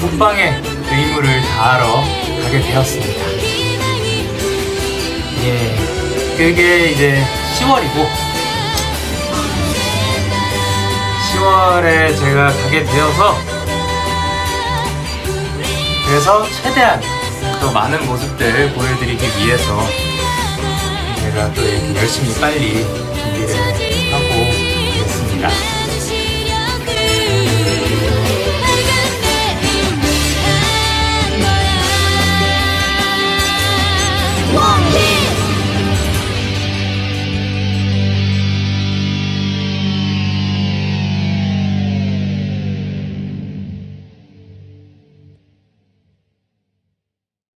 먹방의 의무를 그 다하러 가게 되었습니다. 예, 그게 이제 10월이고 10월에 제가 가게 되어서 그래서 최대한 또 많은 모습들 보여드리기 위해서 제가 또 이렇게 열심히 빨리